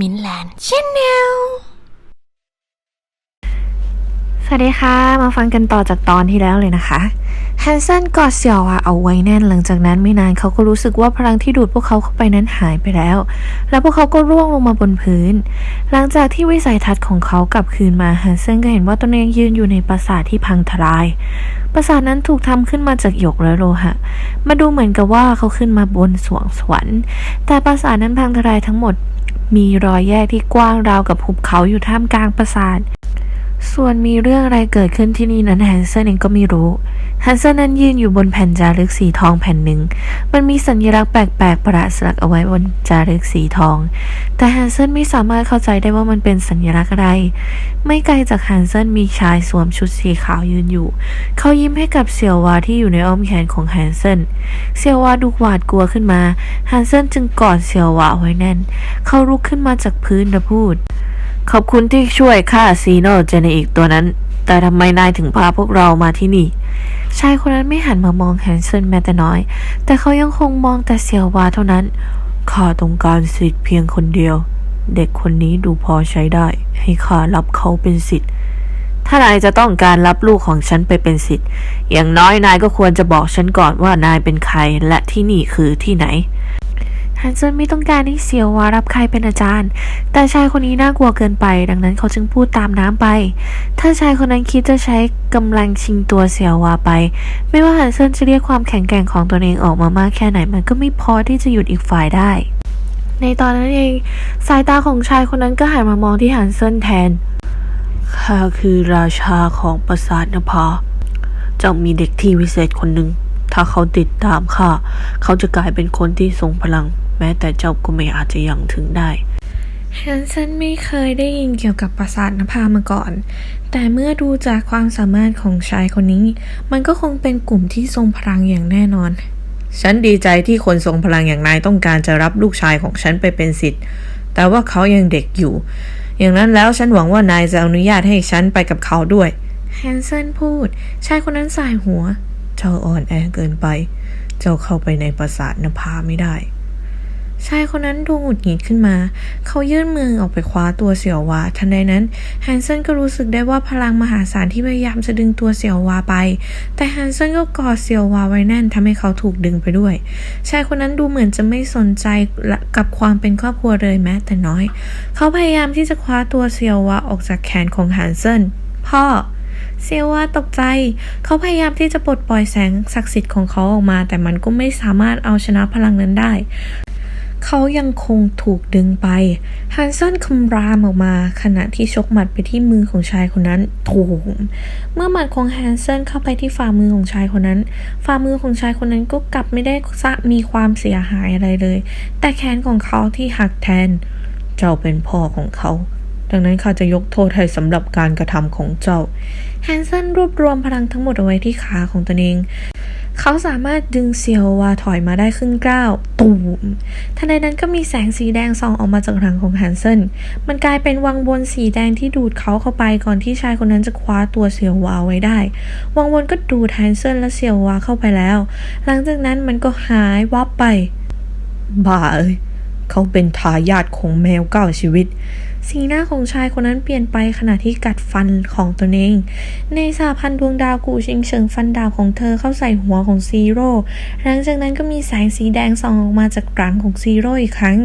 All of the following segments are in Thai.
มินแลนด์ชแนลสวัสดีค่ะ มาฟังกันต่อจากตอนที่แล้วเลยนะคะแฮนเซนกอดเสี่ยวอะเอาไว้แน่นหลังจากนั้นไม่นานเขาก็รู้สึกว่าพลังที่ดูดพวกเขาเข้าไปนั้นหายไปแล้ว แล้วพวกเขาก็ร่วงลงมาบนพื้น หลังจากที่วิสัยทัศน์ของเขากลับคืนมาแฮนเซนก็เห็นว่าตนเองยืนอยู่ในปราสาทที่พังทลาย ปราสาทนั้นถูกทำขึ้นมาจากหยกและโลหะ มาดูเหมือนกับว่าเขาขึ้นมาบนสวงสวรรค์ แต่ปราสาทนั้นพังทลายทั้งหมด มีรอยแยกที่กว้างราวกับหุบเขาอยู่ท่ามกลางปราสาท ส่วนมีเรื่องอะไรเกิดขึ้นที่นี่นั้นแฮนเซนเองก็ไม่รู้แฮนเซนนั้นยืนอยู่บนแผ่นจารึกสีทองแผ่นหนึ่ง มันมีสัญลักษณ์แปลกๆประสลักเอาไว้บนจารึกสีทอง แต่แฮนเซนไม่สามารถเข้าใจได้ว่ามันเป็นสัญลักษณ์อะไร ไม่ไกลจากแฮนเซนมีชายสวมชุดสีขาวยืนอยู่ เขายิ้มให้กับเสี่ยววาที่อยู่ในอ้อมแขนของแฮนเซน เสี่ยววาดูหวาดกลัวขึ้นมาแฮนเซนจึงกอดเสี่ยววาไว้แน่น เขาลุกขึ้นมาจากพื้นและพูด ขอบคุณที่ช่วยฆ่าซีโนเจเนอีกตัวนั้น แต่ทำไมนายถึงพาพวกเรามาที่นี่ ชายคนนั้นไม่หันมามองแฮนเซนแม้แต่น้อย แต่เขายังคงมองแต่เซียววาเท่านั้นข้าต้องการสิทธิ์เพียงคนเดียว เด็กคนนี้ดูพอใช้ได้ ให้ข้ารับเขาเป็นสิทธิ์ถ้านายจะต้องการรับลูกของฉันไปเป็นสิทธิ์ อย่างน้อยนายก็ควรจะบอกฉันก่อนว่านายเป็นใครและที่นี่คือที่ไหน ฮันเซนไม่ต้องการให้เซียววารับใครเป็นอาจารย์ แต่ชายคนนี้น่ากลัวเกินไป ดังนั้นเขาจึงพูดตามน้ำไป ถ้าชายคนนั้นคิดจะใช้กำลังชิงตัวเซียววาไป ไม่ว่าฮันเซนจะเรียกความแข็งแกร่งของตนเองออกมามากแค่ไหน มันก็ไม่พอที่จะหยุดอีกฝ่ายได้ ในตอนนั้นเอง สายตาของชายคนนั้นก็หันมามองที่ฮันเซนแทน ข้าคือราชาของปราสาทนภาเจ้ามีเด็กที่วิเศษคนหนึ่ง ถ้าเขาติดตามข้า เขาจะกลายเป็นคนที่ทรงพลัง แม้แต่เจ้าก็ไม่อาจจะยังถึงได้แฮนเซนไม่เคยได้ยินเกี่ยวกับปราสาทนภามาก่อน แต่เมื่อดูจากความสามารถของชายคนนี้ มันก็คงเป็นกลุ่มที่ทรงพลังอย่างแน่นอน ฉันดีใจที่คนทรงพลังอย่างนายต้องการจะรับลูกชายของฉันไปเป็นสิทธิ์ แต่ว่าเขายังเด็กอยู่ อย่างนั้นแล้วฉันหวังว่านายจะอนุญาตให้ฉันไปกับเขาด้วยแฮนเซนพูด ชายคนนั้นสายหัว เจ้าอ่อนแอเกินไป เจ้าเข้าไปในปราสาทนภาไม่ได้ ชายคนนั้นดูหงุดหงิดขึ้นมา เขายื่นมือออกไปคว้าตัวเสี่ยววา ทันใดนั้นแฮนเซนก็รู้สึกได้ว่าพลังมหาศาลที่พยายามจะดึงตัวเสี่ยววาไป แต่แฮนเซนก็กอดเสี่ยววาไว้แน่นทำให้เขาถูกดึงไปด้วย ชายคนนั้นดูเหมือนจะไม่สนใจกับความเป็นครอบครัวเลยแม้แต่น้อย เขาพยายามที่จะคว้าตัวเสี่ยววาออกจากแขนของแฮนเซนพ่อเซียวว่าตกใจ เขาพยายามที่จะปลดปล่อยแสงศักดิ์สิทธิ์ของเขาออกมา แต่มันก็ไม่สามารถเอาชนะพลังนั้นได้ เขายังคงถูกดึงไปฮันเซนคำรามออกมาขณะที่ชกหมัดไปที่มือของชายคนนั้นถูมเมื่อหมัดของฮันเซนเข้าไปที่ฝ่ามือของชายคนนั้น ฝ่ามือของชายคนนั้นก็กลับไม่ได้มีความเสียหายอะไรเลย แต่แขนของเขาที่หักแทน เจ้าเป็นพ่อของเขาดังนั้นข้าจะยกโทษให้สำหรับการกระทำของเจ้า แฮนเซนรวบรวมพลังทั้งหมดเอาไว้ที่ขาของตนเอง เขาสามารถดึงเซียววาถอยมาได้ครึ่งก้าวตูมทันใดนั้นก็มีแสงสีแดงส่องออกมาจากหลังของแฮนเซนมันกลายเป็นวังวนสีแดงที่ดูดเขาเข้าไปก่อนที่ชายคนนั้นจะคว้าตัวเซียววาไว้ได้ วังวนก็ดูดแฮนเซนและเซียววาเข้าไปแล้ว หลังจากนั้นมันก็หายวับไปบ้าเอ้ย เขาเป็นทายาทของแมวเก้าชีวิต สีหน้าของชายคนนั้นเปลี่ยนไปขณะที่กัดฟันของตนเอง ในสาพันดวงดาวกูชิงเฉิงฟันดาบของเธอเข้าใส่หัวของซีโร่ หลังจากนั้นก็มีแสงสีแดงส่องออกมาจากหลังของซีโร่อีกครั้ง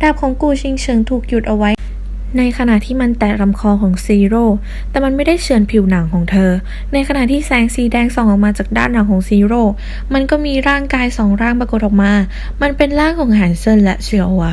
ดาบของกูชิงเฉิงถูกหยุดเอาไว้ ในขณะที่มันแตะลำคอของซีโร่ แต่มันไม่ได้เฉือนผิวหนังของเธอ ในขณะที่แสงสีแดงส่องออกมาจากด้านหลังของซีโร่ มันก็มีร่างกายสองร่างปรากฏออกมา มันเป็นร่างของฮันเซนและเซียววา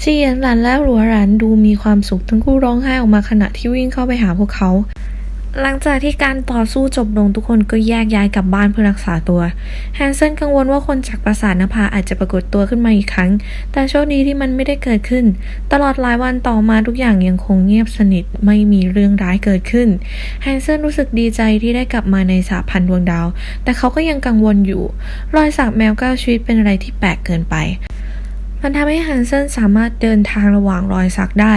เชียนหลันและหลัวหลันดูมีความสุขทั้งคู่ร้องไห้ออกมาขณะที่วิ่งเข้าไปหาพวกเขา หลังจากที่การต่อสู้จบลงทุกคนก็แยกย้ายกลับบ้านเพื่อรักษาตัวแฮนเซนกังวลว่าคนจากปราสาทนภาอาจจะปรากฏตัวขึ้นมาอีกครั้ง แต่โชคดีที่มันไม่ได้เกิดขึ้น ตลอดหลายวันต่อมาทุกอย่างยังคงเงียบสนิทไม่มีเรื่องร้ายเกิดขึ้นแฮนเซนรู้สึกดีใจที่ได้กลับมาในสาพันธ์ดวงดาว แต่เขาก็ยังกังวลอยู่ รอยสักแมวก้าชีวิตเป็นอะไรที่แปลกเกินไป มันทำให้ฮันเซนสามารถเดินทางระหว่างรอยสักได้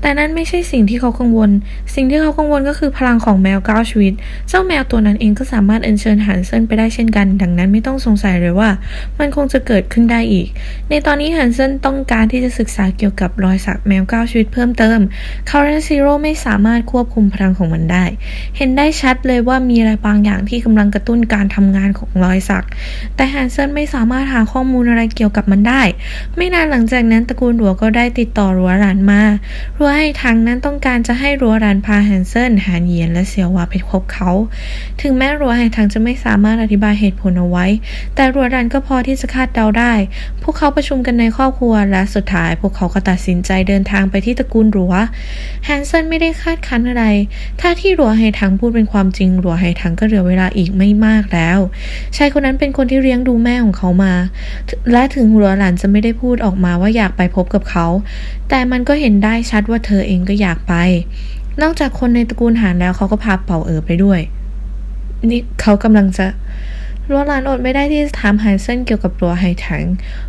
แต่นั่นไม่ใช่สิ่งที่เขากังวล สิ่งที่เขากังวลก็คือพลังของแมวเก้าชีวิต เจ้าแมวตัวนั้นเองก็สามารถอัญเชิญฮันเซนไปได้เช่นกัน ดังนั้นไม่ต้องสงสัยเลยว่า มันคงจะเกิดขึ้นได้อีก ในตอนนี้ฮันเซนต้องการที่จะศึกษาเกี่ยวกับรอยสักแมวเก้าชีวิตเพิ่มเติมคาร์เรนซีโร่ไม่สามารถควบคุมพลังของมันได้ เห็นได้ชัดเลยว่ามีอะไรบางอย่างที่กำลังกระตุ้นการทำงานของรอยสัก แต่ฮันเซนไม่สามารถหาข้อมูลอะไรเกี่ยวกับมันได้ ไม่นานหลังจากนั้นตระกูลหัวก็ได้ติดต่อรัวหลานมารัวให้ทางนั้นต้องการจะให้รัวหลานพาแฮนเซนหานเยียนและเสียววาไปพบเขา ถึงแม้รัวให้ทางจะไม่สามารถอธิบายเหตุผลเอาไว้ แต่รัวหลานก็พอที่จะคาดเดาได้ พวกเขาประชุมกันในครอบครัวและสุดท้าย พวกเขาก็ตัดสินใจเดินทางไปที่ตระกูลรัวแฮนเซนไม่ได้คาดคั้นอะไร ถ้าที่รัวให้ทางพูดเป็นความจริงรัวให้ทางก็เหลือเวลาอีกไม่มากแล้วชายคนนั้นเป็นคนที่เลี้ยงดูแม่ของเขามา และถึงรัวหลานจะไม่ได้พูดูดออกมาว่าอยากไปพบกับเขา แต่มันก็เห็นได้ชัดว่าเธอเองก็อยากไป นอกจากคนในตระกูลหานแล้วเขาก็พาเป่าเอ๋อไปด้วย นี่เขากำลังจะรัวหลานอดไม่ได้ที่จะถามหายเส้นเกี่ยวกับรัวไฮถัง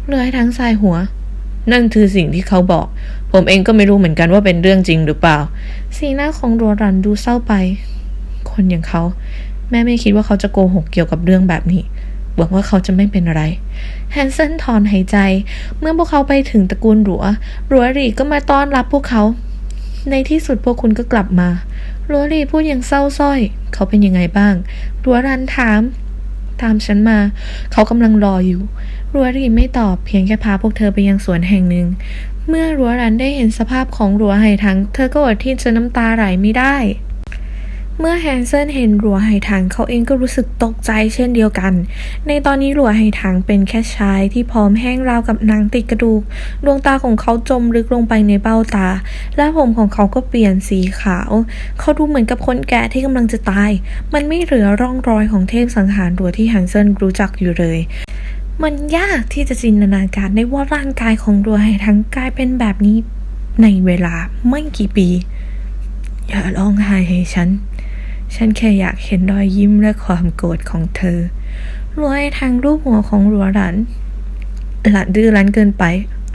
เรือไฮถังสายหัว นั่นคือสิ่งที่เขาบอก ผมเองก็ไม่รู้เหมือนกันว่าเป็นเรื่องจริงหรือเปล่า สีหน้าของรัวหลันดูเศร้าไป คนอย่างเขา แม่ไม่คิดว่าเขาจะโกหกเกี่ยวกับเรื่องแบบนี้ หวังว่าเขาจะไม่เป็นอะไร แฮนเซนถอนหายใจ เมื่อพวกเขาไปถึงตระกูลรัวรัวหรีก็มาต้อนรับพวกเขา ในที่สุดพวกคุณก็กลับมารัวหรีพูดอย่างเศร้าส้อย เขาเป็นยังไงบ้างรัวรันถาม ตามฉันมา เขากำลังรออยู่รัวหรีไม่ตอบเพียงแค่พาพวกเธอไปยังสวนแห่งหนึ่ง เมื่อรัวรันได้เห็นสภาพของรัวไหทั้ง เธอก็อดที่จะน้ำตาไหลไม่ได้ เมื่อแฮนเซนเห็นรัวไหถังเขาเองก็รู้สึกตกใจเช่นเดียวกัน ในตอนนี้รัวไหถังเป็นแค่ชายที่พร้อมแห้งราวกับหนังติดกระดูก ดวงตาของเขาจมลึกลงไปในเบ้าตา และผมของเขาก็เปลี่ยนสีขาว เขาดูเหมือนกับคนแก่ที่กำลังจะตาย มันไม่เหลือร่องรอยของเทพสังหารรัวที่แฮนเซนรู้จักอยู่เลยมันยากที่จะจินตนาการได้ว่าร่างกายของรัวไหถังกลายเป็นแบบนี้ในเวลาไม่กี่ปี อย่าร้องไห้ให้ฉัน ฉันแค่อยากเห็นรอยยิ้มและความโกรธของเธอรัวให้ทางรูปหัวของรัวหลัน หลานดื้อรั้นเกินไป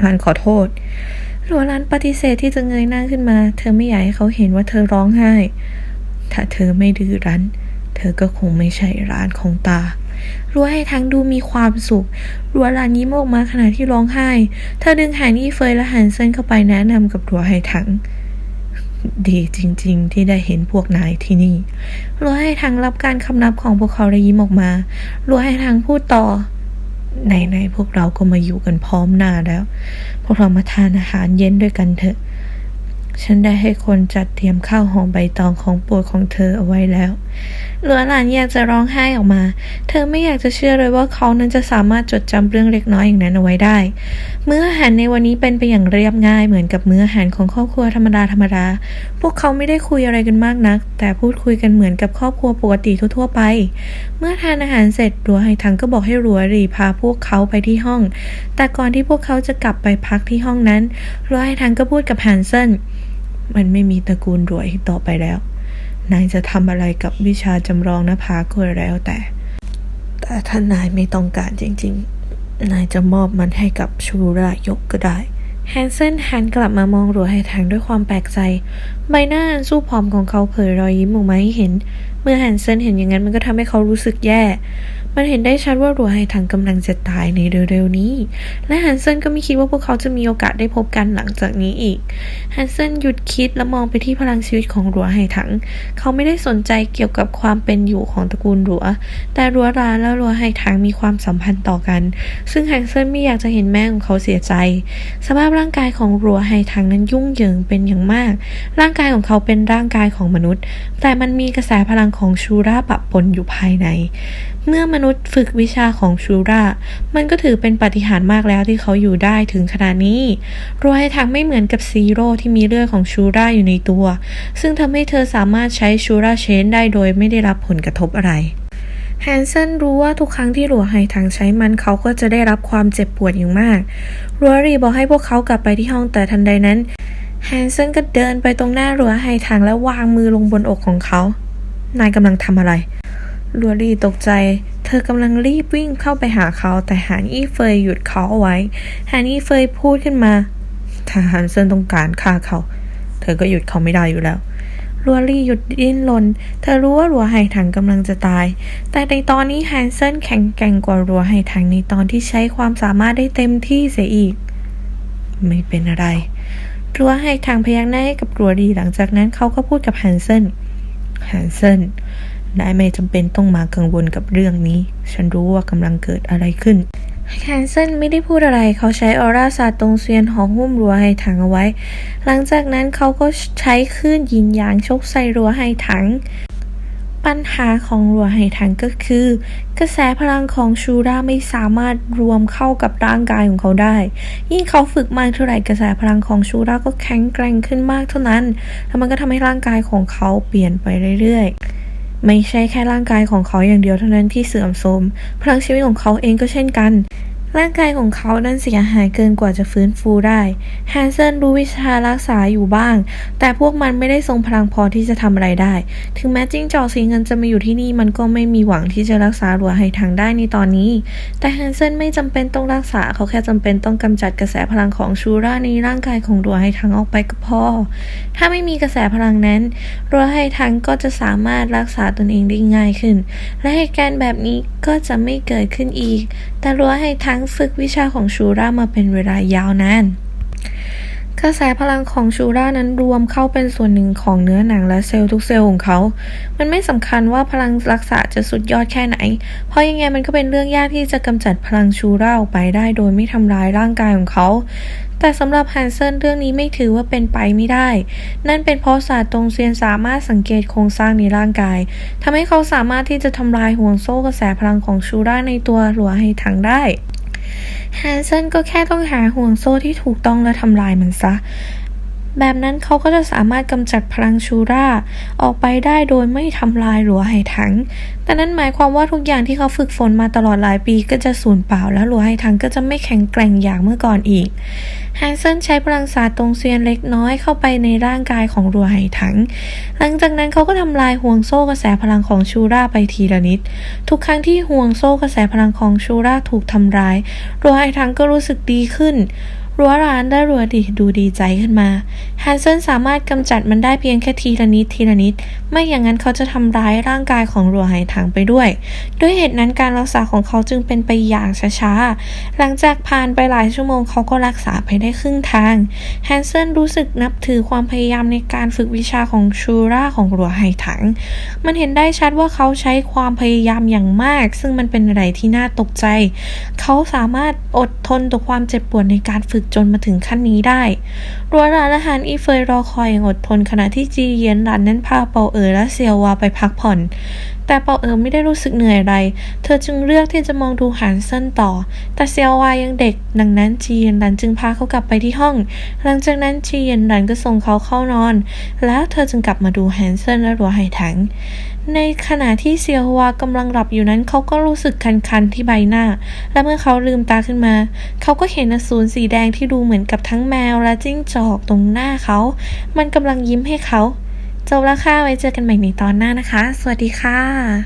หลานขอโทษรัวหลันปฏิเสธที่จะเงยหน้าขึ้นมา เธอไม่อยากให้เขาเห็นว่าเธอร้องไห้ ถ้าเธอไม่ดื้อรั้น เธอก็คงไม่ใช่ร้านของตารัวให้ทั้งดูมีความสุขรัวหลานยิ้มออกมาขณะที่ร้องไห้ เธอดึงหานอี้เฟยและหันเส้นเข้าไปแนะนำกับรัวให้ทั้ง ดีจริง ๆ ที่ได้เห็นพวกนายที่นี่รัวให้ทางรับการคำนับของพวกเขาได้ยิ้มออกมารัวให้ทางพูดต่อไหนๆพวกเราก็มาอยู่กันพร้อมหน้าแล้ว พวกเรามาทานอาหารเย็นด้วยกันเถอะ ฉันได้ให้คนจัดเตรียมข้าวหอมใบตองของโปรดของเธอเอาไว้แล้ว ลัวหลานอยากจะร้องไห้ออกมา เธอไม่อยากจะเชื่อเลยว่าเขานั้นจะสามารถจดจำเรื่องเล็กน้อยอย่างนั้นเอาไว้ได้ มื้ออาหารในวันนี้เป็นไปอย่างเรียบง่ายเหมือนกับมื้ออาหารของครอบครัวธรรมดาธรรมดา พวกเขาไม่ได้คุยอะไรกันมากนัก แต่พูดคุยกันเหมือนกับครอบครัวปกติทั่วๆไป เมื่อทานอาหารเสร็จรัวไฮทังก็บอกให้รัวรีพาพวกเขาไปที่ห้อง แต่ก่อนที่พวกเขาจะกลับไปพักที่ห้องนั้นรัวไฮทังก็พูดกับฮันเซนมันไม่มีตระกูลรวยต่อไปแล้ว นายจะทำอะไรกับวิชาจำลองนภาก็แล้วแต่ แต่ถ้านายไม่ต้องการจริง ๆ นายจะมอบมันให้กับชูรายกก็ได้แฮนเซนหันกลับมามองรัวไหทางด้วยความแปลกใจ ใบหน้าอันสู้ผอมของเขาเผยรอยยิ้มออกมาให้เห็น เมื่อแฮนเซนเห็นอย่างนั้นมันก็ทำให้เขารู้สึกแย่ มันเห็นได้ชัดว่ารัวไหทางกำลังจะตายในเร็วๆนี้ และฮันเซนก็ไม่คิดว่าพวกเขาจะมีโอกาสได้พบกันหลังจากนี้อีก ฮันเซนหยุดคิดและมองไปที่พลังชีวิตของรัวไหถัง เขาไม่ได้สนใจเกี่ยวกับความเป็นอยู่ของตระกูลรัว แต่รัวรานและรัวไหถังมีความสัมพันธ์ต่อกัน ซึ่งฮันเซนไม่อยากจะเห็นแม่ของเขาเสียใจ สภาพร่างกายของรัวไหถังนั้นยุ่งเหยิงเป็นอย่างมาก ร่างกายของเขาเป็นร่างกายของมนุษย์ แต่มันมีกระแสพลังของชูราปะปนอยู่ภายใน เมื่อมนุษย์ฝึกวิชาของชูรา มันก็ถือเป็นปาฏิหาริย์มากแล้วที่เขาอยู่ได้ถึงขนาดนี้รวยทางไม่เหมือนกับซีโร่ที่มีเลือดของชูราอยู่ในตัว ซึ่งทำให้เธอสามารถใช้ชูราเชนได้โดยไม่ได้รับผลกระทบอะไรแฮนเซนรู้ว่าทุกครั้งที่หลัวไฮทางใช้มันเขาก็จะได้รับความเจ็บปวดอย่างมากรัวรีบอกให้พวกเขากลับไปที่ห้องแต่ทันใดนั้นแฮนเซนก็เดินไปตรงหน้าหลัวไฮทางและวางมือลงบนอกของเขา นายกำลังทำอะไร ลัวรี่ตกใจ เธอกำลังรีบวิ่งเข้าไปหาเขา แต่หานอี้เฟยหยุดเขาเอาไว้ หานอี้เฟยพูดขึ้นมาถ้าฮันเซนต้องการฆ่าเขา เธอก็หยุดเขาไม่ได้อยู่แล้วลัวลี่หยุดดิ้นรน เธอรู้ว่าลัวไห่ถังกำลังจะตาย แต่ในตอนนี้แฮนเซนแข็งแกร่งกว่าลัวไห่ถังในตอนที่ใช้ความสามารถได้เต็มที่เสียอีก ไม่เป็นอะไร รัวไห่ถังพยักหน้าให้กับรัวดีหลังจากนั้นเขาก็พูดกับแฮนเซนแฮนเซน นายไม่จำเป็นต้องมากังวลกับเรื่องนี้ ฉันรู้ว่ากำลังเกิดอะไรขึ้นแฮนเซนไม่ได้พูดอะไร เขาใช้ออร่าศาสตร์ตรงเซียนห่อหุ้มรัวไฮถังเอาไว้ หลังจากนั้นเขาก็ใช้คลื่นยินยางชกใส่รัวไฮถัง ปัญหาของรัวไฮถังก็คือ กระแสพลังของชูราไม่สามารถรวมเข้ากับร่างกายของเขาได้ ยิ่งเขาฝึกมากเท่าไหร่กระแสพลังของชูราก็แข็งแกร่งขึ้นมากเท่านั้น แล้วมันก็ทำให้ร่างกายของเขาเปลี่ยนไปเรื่อยๆ ไม่ใช่แค่ร่างกายของเขาอย่างเดียวเท่านั้นที่เสื่อมโทรมพลังชีวิตของเขาเองก็เช่นกัน ร่างกายของเขานั้นเสียหายเกินกว่าจะฟื้นฟูได้แฮนเซนรู้วิชารักษาอยู่บ้าง แต่พวกมันไม่ได้ทรงพลังพอที่จะทำอะไรได้ ถึงแม้จิ้งจอกสีเงินจะมาอยู่ที่นี่มันก็ไม่มีหวังที่จะรักษาหลัวไหทางได้ในตอนนี้ แต่แฮนเซนไม่จำเป็นต้องรักษาเขาแค่จำเป็นต้องกำจัดกระแสพลังของชูร่าในร่างกายของหลัวไหทางออกไปก็พอ ถ้าไม่มีกระแสพลังนั้นหลัวไหทางก็จะสามารถรักษาตนเองได้ง่ายขึ้น และเหตุการณ์แบบนี้ก็จะไม่เกิดขึ้นอีก แต่หลัวไหทางฝึกวิชาของชูรามาเป็นเวลายาวนานกระแสพลังของชูรานั้นรวมเข้าเป็นส่วนหนึ่งของเนื้อหนังและเซลล์ทุกเซลล์ของเขา มันไม่สำคัญว่าพลังรักษาจะสุดยอดแค่ไหน เพราะยังไงมันก็เป็นเรื่องยากที่จะกำจัดพลังชูราออกไปได้โดยไม่ทำร้ายร่างกายของเขา แต่สำหรับแฮนเซนเรื่องนี้ไม่ถือว่าเป็นไปไม่ได้ นั่นเป็นเพราะศาสตร์ตรงเซียนสามารถสังเกตโครงสร้างในร่างกายทำให้เขาสามารถที่จะทำลายห่วงโซ่กระแสพลังของชูราในตัวหลัวให้ถังได้ แฮนเซนก็แค่ต้องหาห่วงโซ่ที่ถูกต้องและทำลายมันซะ แบบนั้นเขาก็จะสามารถกำจัดพลังชูราออกไปได้โดยไม่ทำลายหลัวไหถัง แต่นั้นหมายความว่าทุกอย่างที่เขาฝึกฝนมาตลอดหลายปีก็จะสูญเปล่าและหลัวไหถังก็จะไม่แข็งแกร่งอย่างเมื่อก่อนอีกแฮนเซนใช้พลังศาสตร์ตรงเซียนเล็กน้อยเข้าไปในร่างกายของรัวไหถัง หลังจากนั้นเขาก็ทำลายห่วงโซ่กระแสพลังของชูราไปทีละนิด ทุกครั้งที่ห่วงโซ่กระแสพลังของชูราถูกทำร้ายรัวไหถังก็รู้สึกดีขึ้น รัวร้านและรัวดีดูดีใจขึ้นมาฮันเซนสามารถกำจัดมันได้เพียงแค่ทีละนิดทีละนิด ไม่อย่างนั้นเขาจะทำร้ายร่างกายของรัวไหถังไปด้วย ด้วยเหตุนั้นการรักษาของเขาจึงเป็นไปอย่างช้าๆ หลังจากผ่านไปหลายชั่วโมงเขาก็รักษาไปได้ครึ่งทางแฮนเซนรู้สึกนับถือความพยายามในการฝึกวิชาของชูราของรัวไหถัง มันเห็นได้ชัดว่าเขาใช้ความพยายามอย่างมาก ซึ่งมันเป็นอะไรที่น่าตกใจ เขาสามารถอดทนต่อความเจ็บปวดในการฝึกจนมาถึงขั้นนี้ได้รัวร้านอาหารอีเฟยรอคอยอย่างอดทนขณะที่จีเยียนรันนั้นพาเปาเอ๋อและเซียววาไปพักผ่อนแต่เปาเอ๋อไม่ได้รู้สึกเหนื่อยอะไร เธอจึงเลือกที่จะมองดูหานเซินต่อ แต่เซียววายังเด็ก ดังนั้นจีเยียนรันจึงพาเขากลับไปที่ห้อง หลังจากนั้นจีเยียนรันก็ส่งเขาเข้านอน แล้วเธอจึงกลับมาดูแฮนเซินและรัวไหถัง ในขณะที่เซียววากำลังหลับอยู่นั้นเขาก็รู้สึกคันๆที่ใบหน้า และเมื่อเขาลืมตาขึ้นมา เขาก็เห็นอสูรสีแดงที่ดูเหมือนกับทั้งแมวและจิ้งจอกตรงหน้าเขา มันกำลังยิ้มให้เขา จบแล้วค่ะ ไว้เจอกันใหม่ในตอนหน้านะคะ สวัสดีค่ะ